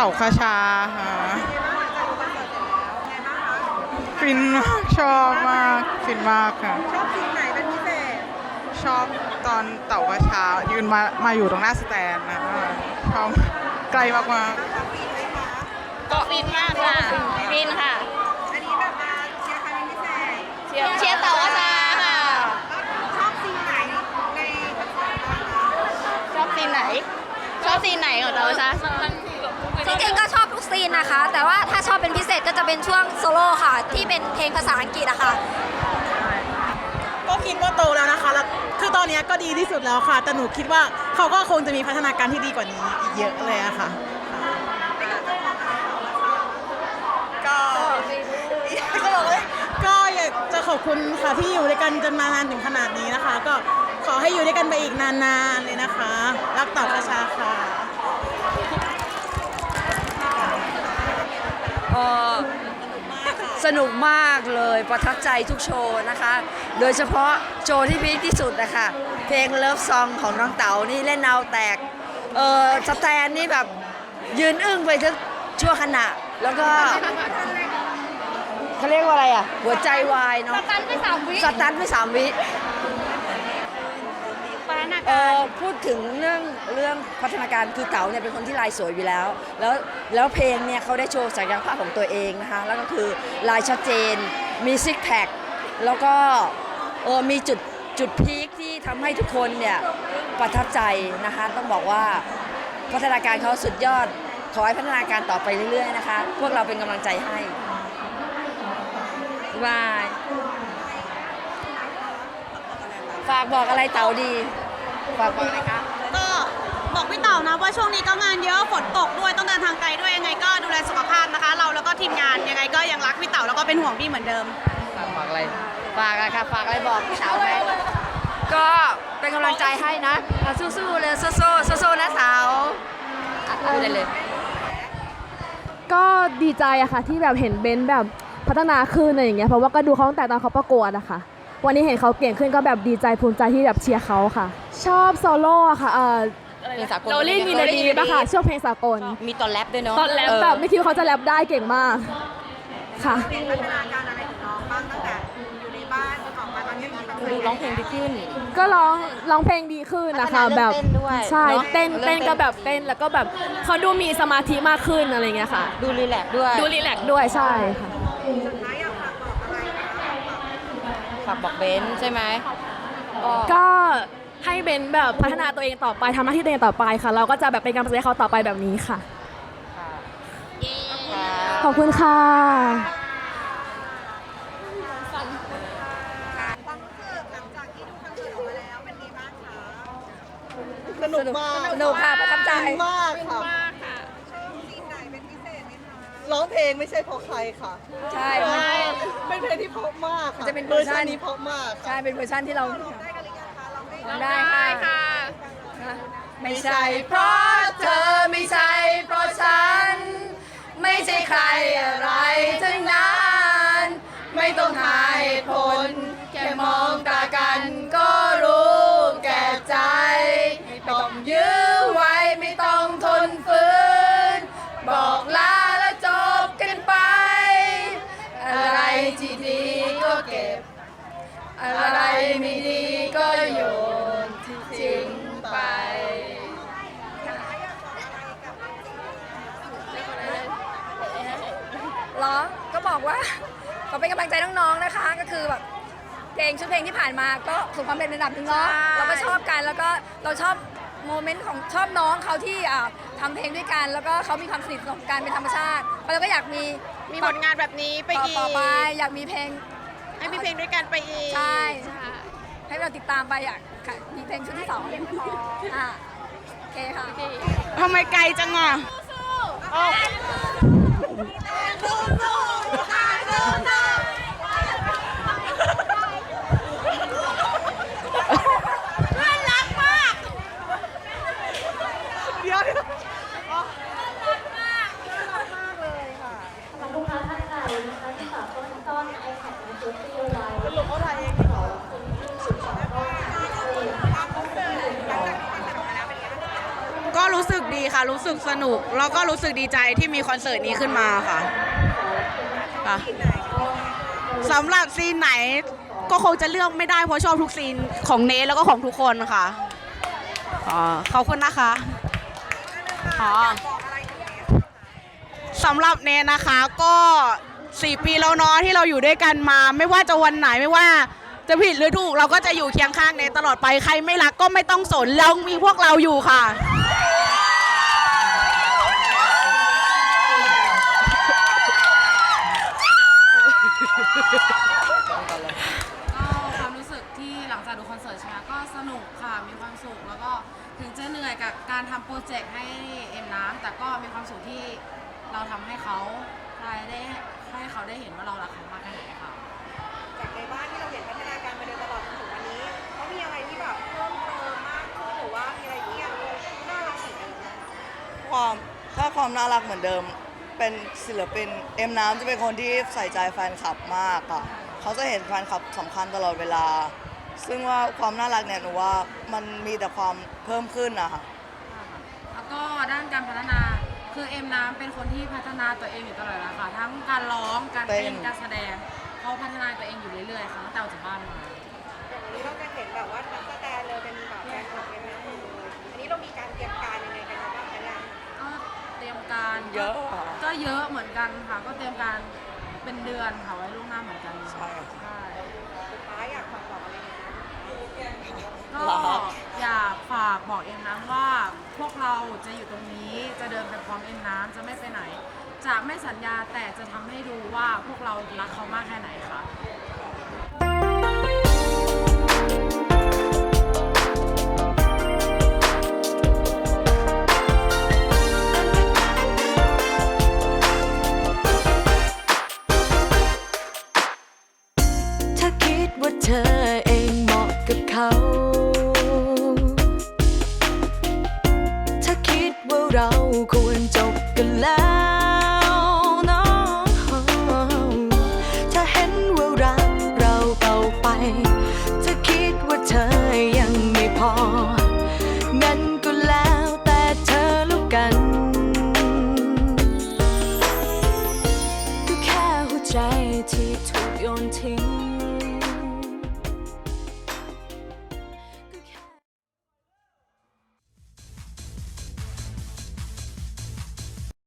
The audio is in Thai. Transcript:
เต่าคาชาค่ะฟินมากชอบมากฟินมากค่ะ ชอบซีนไหนเป็นพิเศษ ชอบตอนเต่าคาชายืนมามาอยู่ตรงหน้าสแตนนะชอบไกลมากชอบซีนไหมคะก็ฟินมากค่ะฟินค่ะ อันนี้แบบมาเชียร์ใครเป็นพิเศษ เชียร์เชียร์เต่าอาชาค่ะ ชอบซีนไหนในคอนเสิร์ตบ้างคะชอบซีนไหน ชอบซีนไหนของเต่าอาชา จริงๆก็ชอบทุกซีนนะคะ แต่ว่าถ้าชอบเป็นพิเศษก็จะเป็นช่วงโซโล่ค่ะ ที่เป็นเพลงภาษาอังกฤษอะค่ะ ก็คิดว่าโตแล้วนะคะแล้วคือตอนนี้ก็ดีที่สุดแล้วค่ะ แต่หนูคิดว่าเขาก็คงจะมีพัฒนาการที่ดีกว่านี้อีกเยอะเลยอะค่ะ ก็ก็บอกเลยก็อยากจะขอบคุณค่ะที่อยู่ด้วยกันจนมานานถึงขนาดนี้นะคะ ก็ขอให้อยู่ด้วยกันไปอีกนานๆเลยนะคะ รักต่อประชาค่ะ เอ่อสนุกมากเลยประทับใจทุกโชว์นะคะ โดยเฉพาะโชว์ที่พีคที่สุดนะคะเพลงเลิฟซองของน้องเต๋านี่เล่นเอาแตกเออสแตนนี่แบบยืนอึ้งไปทุกชั่วขณะ แล้วก็เขาเรียกว่าอะไรอะ หัวใจวายเนาะสตันไปสามวิสตันไปสามวิปา นาการอพูดถึงเรื่องเรื่องพัฒนาการคือเต๋าเนี่ยเป็นคนที่ลายสวยอยู่แล้ว แล้วแล้วเพลงเนี่ยเขาได้โชว์ศักยภาพของตัวเองนะคะแล้วก็คือลายชัดเจน มีซิกแพคแล้วก็เออมีจุดจุดพีคที่ทำให้ทุกคนเนี่ยประทับใจนะคะต้องบอกว่าพัฒนาการเขาสุดยอด ขอให้พัฒนาการต่อไปเรื่อยๆนะคะ พวกเราเป็นกำลังใจให้บายบายฝากบอกอะไรเต๋าดี ฝากบอกอะไรคะก็บอกพี่เต่านะว่าช่วงนี้ก็งานเยอะฝนตกด้วยต้องเดินทางไกลด้วยยังไงก็ดูแลสุขภาพนะคะ เราแล้วก็ทีมงานยังไงก็ยังรักพี่เต่าแล้วก็เป็นห่วงพี่เหมือนเดิม ฝากฝากอะไรฝากอะไรครับฝากอะไรบอกพี่สาวไหมก็เป็นกำลังใจให้นะอะสู้ๆเลยสู้ๆสู้ๆนะสาวอะพูดได้เลย ก็ดีใจอะค่ะที่แบบเห็นเบนซ์แบบพัฒนาขึ้นอะไรอย่างเงี้ยเพราะว่าก็ดูเขาตั้งแต่ตอนเขาประกวดอะค่ะ วันนี้เห็นเขาเก่งขึ้นก็แบบดีใจภูมิใจที่แบบเชียร์เขาค่ะ ชอบโซโล่อะค่ะเออเพลงสากลโรลลี่มีนาดีปะค่ะช่วงเพลงสากลมีตอนแรปด้วยเนาะตอนแรปแบบไม่คิดว่าเขาจะแรปได้เก่งมากค่ะเป็นพัฒนาการอะไรของน้องบ้างตั้งแต่อยู่ในบ้านจนออกมาตอนนี้มีความดูร้องเพลงดีขึ้น ก็ร้องร้องเพลงดีขึ้นนะคะพัฒนาเรื่แบองบเต้นด้วยใช่เนอะเต้นเรื่เต้อนงเต้นก็แบบเต้นแล้วก็แบบเขาดูมีสมาธิมากขึ้นอะไรอย่างเงี้ยค่ะ ดูรีแลกซ์ด้วยดูรีแลกซ์ด้วยใช่ค่ะสุดท้ายอยากฝากบอกอะไรคะ ฝากบอกเบนซ์ใช่ไหมก็ก็ให้เบนแบบพัฒนาตัวเองต่อไปทำหน้าที่ตัวเองต่อไปค่ะ เราก็จะแบบเป็นกำลังใจให้เขาต่อไปแบบนี้ค่ะ ขอบคุณค่ะ ความรู้สึกหลังจากที่ดูคอนเสิร์ตออกมาแล้วเป็นไงบ้างคะสนุกมากสนุกค่ะประทับใจ มากค่ะชอบซีนไหนเป็นพิเศษไหมคะร้องเพลงไม่ใช่เพราะใครค่ะ ใช่ เอมันอเป็นเพลงที่เพราะมากค่ะจะเป็นเวอร์ชัน นี้เพราะมากค่ะ ใช่เป็นเวอร์ชันที่เราได้กันหรือยังคะเราได้ทำได้ค่ะไม่ใช่เพราะเธอไม่ใช่เพราะฉัน ไม่ใช่ใครอะไรทั้งนั้น ไม่ต้องหา อะไรไม่ดีก็โยนทิ้งไปเหรอ ก็บอกว่า ขอเป็นกำลังใจน้องๆนะคะ ก็คือแบบเพลงชุดเพลงที่ผ่านมาก็ประสบความเป็นระดับหนึ่งเนาะเราก็ชอบกันแล้วก็เราชอบโมเมนต์ของชอบน้องเขาที่อ่าทำเพลงด้วยกัน แล้วก็เขามีความสนิทสนมกันเป็นธรรมชาติเราก็อยากมีมีผลงานแบบนี้ไปต่ออีก ต่อไปอยากมีเพลง ให้มีเพลงด้วยกันไปอีกใช่ให้เราติดตามไปอยากค่ะมีเพลงชุดที่สองอะโอเคค่ะทำไมไกลจังอะเดี๋ยวเดี๋ยวลูกค้าท่านใดนะคะที่ฝากต้นต้นไอแพดมาซื้อที่ไว้ สรุปเขาถ่ายเองเหรอ ก็ รู้สึกดีค่ะ รู้สึกสนุก แล้วก็รู้สึกดีใจที่มีคอนเสิร์ตนี้ขึ้นมาค่ะค่ะสำหรับซีนไหนก็คงจะเลือกไม่ได้เพราะชอบทุกซีนของเนทแล้วก็ของทุกคนค่ะอ๋อขอบคุณนะคะอ๋อสำหรับเนทนะคะก็4ปีแล้วเนาะที่เราอยู่ด้วยกันมา ไม่ว่าจะวันไหนไม่ว่าจะผิดหรือถูกเราก็จะอยู่เคียงข้างเนทตลอดไปใครไม่รักก็ไม่ต้องสนเรามีพวกเราอยู่ค่ะ ก็ความรู้สึกที่หลังจากดูคอนเสิร์ตใช่ไหมก็สนุกค่ะ มีความสุขแล้วก็ถึงจะเหนื่อยกับการทำโปรเจกต์ให้เอ็มน้ำแต่ก็มีความสุขที่เราทำให้เขาได้ได้ให้เขาได้เห็นว่าเรารักเขามากแค่ไหนค่ะ จากในบ้านที่เราเห็นพัฒนาการมาโดยตลอดจนถึงวันนี้เขามีอะไรที่แบบเพิ่มเติมมากขึ้นหรือว่ามีอะไรที่ยังน่ารักเหมือนเดิมไหมคะความถ้าความน่ารักเหมือนเดิม เป็นศิลปินเอ็มน้ำจะเป็นคนที่ใส่ใจแฟนคลับมากค่ะเขาจะเห็นแฟนคลับสำคัญตลอดเวลา ซึ่งว่าความน่ารักเนี่ยหนูว่ามันมีแต่ความเพิ่มขึ้นนะคะแล้วก็ด้านการพัฒนาคือเอ็มน้ำเป็นคนที่พัฒนาตัวเองอยู่ตลอดเวลาค่ะ ทั้งการร้องการเต้เต้นนการแสดงเขาพัฒนาตัวเองอยู่เรื่อยๆค่ะตั้งแต่ออกจากบ้านมา อย่างวันนี้เราจะเห็นแบบว่านักแสดงเลยเป็นแบบแฟนคลับเป็นแม่เลยอันนี้เรามีการเตรียมการยังไง การเยอะค่ะ ก็เยอะเหมือนกันค่ะ ก็เตรียมการเป็นเดือนค่ะไว้ล่วงหน้าเหมือนกันใช่ค่ะ ใช่สุดท้ายอยากฝากบอกอะไรไหมคะก็อยากฝากบอกเอ็มน้ำว่า พวกเราจะอยู่ตรงนี้จะเดินไปพร้อมเอ็มน้ำจะไม่ไปไหน จะไม่สัญญาแต่จะทำให้ดูว่าพวกเรารักเขามากแค่ไหนค่ะ